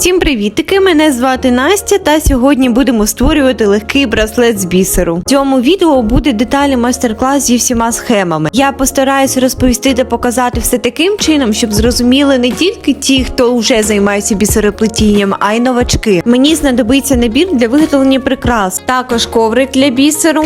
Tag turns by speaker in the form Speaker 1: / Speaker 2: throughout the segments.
Speaker 1: Всім привітики! Мене звати Настя, та сьогодні будемо створювати легкий браслет з бісеру. В цьому відео буде деталі майстер-клас зі всіма схемами. Я постараюсь розповісти та показати все таким чином, щоб зрозуміли не тільки ті, хто вже займається бісероплетінням, а й новачки. Мені знадобиться набір для виготовлення прикрас, також коврик для бісеру.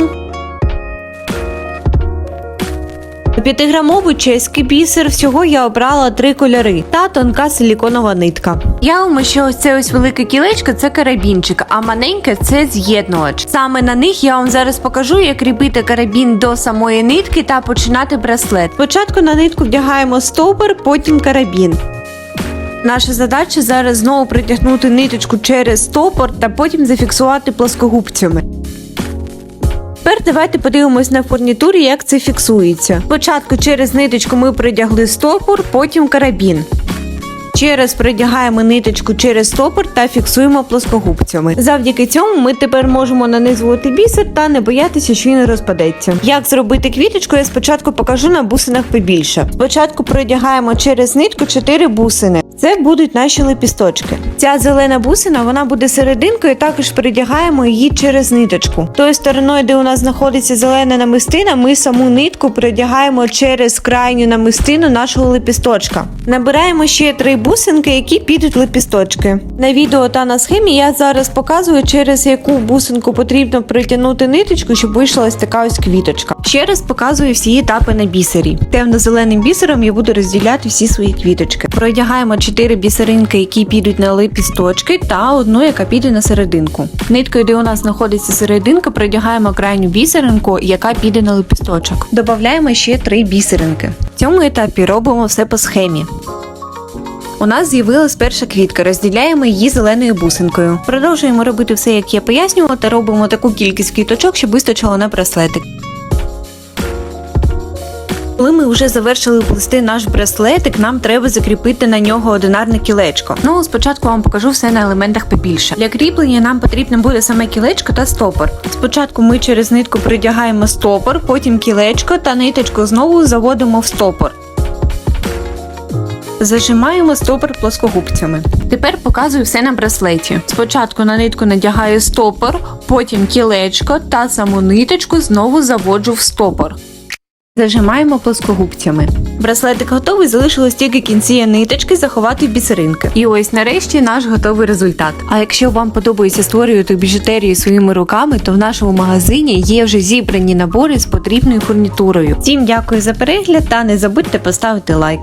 Speaker 1: 5-грамовий чеський бісер. Всього я обрала три кольори та тонка силіконова нитка. Я вам що ось це ось велике кілечко це карабінчик, а маленьке це з'єднувач. Саме на них я вам зараз покажу, як кріпити карабін до самої нитки та починати браслет. Спочатку на нитку вдягаємо стовбур, потім карабін. Наша задача зараз знову притягнути ниточку через стопор та потім зафіксувати плоскогубцями. Тепер давайте подивимось на фурнітурі, як це фіксується. Спочатку через ниточку ми придягли стопор, потім карабін. Через придягаємо ниточку через стопор та фіксуємо плоскогубцями. Завдяки цьому ми тепер можемо нанизувати бісер та не боятися, що він розпадеться. Як зробити квіточку, я спочатку покажу на бусинах побільше. Спочатку придягаємо через нитку 4 бусини. Це будуть наші лепісточки. Ця зелена бусина вона буде серединкою, також придягаємо її через ниточку. Тою стороною, де у нас знаходиться зелена намистина, ми саму нитку придягаємо через крайню намистину нашого лепісточка. Набираємо ще три бусинки, які підуть в лепісточки. На відео та на схемі я зараз показую, через яку бусинку потрібно притягнути ниточку, щоб вийшла ось така ось квіточка. Ще раз показую всі етапи на бісері. Темно-зеленим бісером я буду розділяти всі свої квіточки. Продягаємо 4 бісеринки, які підуть на лепісточки, та одну, яка піде на серединку. Ниткою, де у нас знаходиться серединка, продягаємо крайню бісеринку, яка піде на лепісточок. Додаємо ще 3 бісеринки. В цьому етапі робимо все по схемі. У нас з'явилась перша квітка, розділяємо її зеленою бусинкою. Продовжуємо робити все, як я пояснювала, та робимо таку кількість квіточок, щоб вистачило на браслетик. Коли ми вже завершили плести наш браслетик, нам треба закріпити на нього одинарне кілечко. Ну, спочатку вам покажу все на елементах побільше. Для кріплення нам потрібно буде саме кілечко та стопор. Спочатку ми через нитку придягаємо стопор, потім кілечко та ниточку знову заводимо в стопор. Зажимаємо стопор плоскогубцями. Тепер показую все на браслеті. Спочатку на нитку надягаю стопор, потім кілечко та саму ниточку знову заводжу в стопор. Зажимаємо плоскогубцями. Браслетик готовий, залишилось тільки кінці ниточки заховати в бісеринки. І ось нарешті наш готовий результат. А якщо вам подобається створювати біжутерію своїми руками, то в нашому магазині є вже зібрані набори з потрібною фурнітурою. Всім дякую за перегляд та не забудьте поставити лайк.